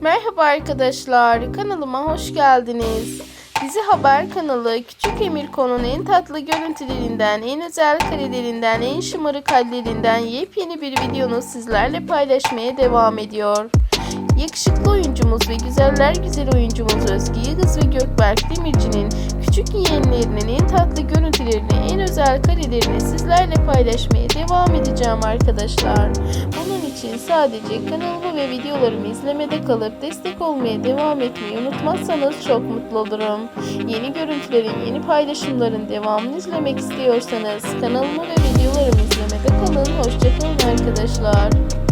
Merhaba arkadaşlar, kanalıma hoş geldiniz. Dizi Haber kanalı Küçük Emir Kon'un en tatlı görüntülerinden, en özel karelerinden, en şımarık hallerinden yepyeni bir videonu sizlerle paylaşmaya devam ediyor. Yakışıklı oyuncumuz ve güzeller güzel oyuncumuz Özge Yıldız ve Gökberk Demirci'nin yeğenlerinin en tatlı görüntülerini, en özel karelerini sizlerle paylaşmaya devam edeceğim arkadaşlar. Bunun için sadece kanalımı ve videolarımı izlemede kalıp destek olmaya devam etmeyi unutmazsanız çok mutlu olurum. Yeni görüntülerin, yeni paylaşımların devamını izlemek istiyorsanız kanalımı ve videolarımı izlemede kalın. Hoşçakalın arkadaşlar.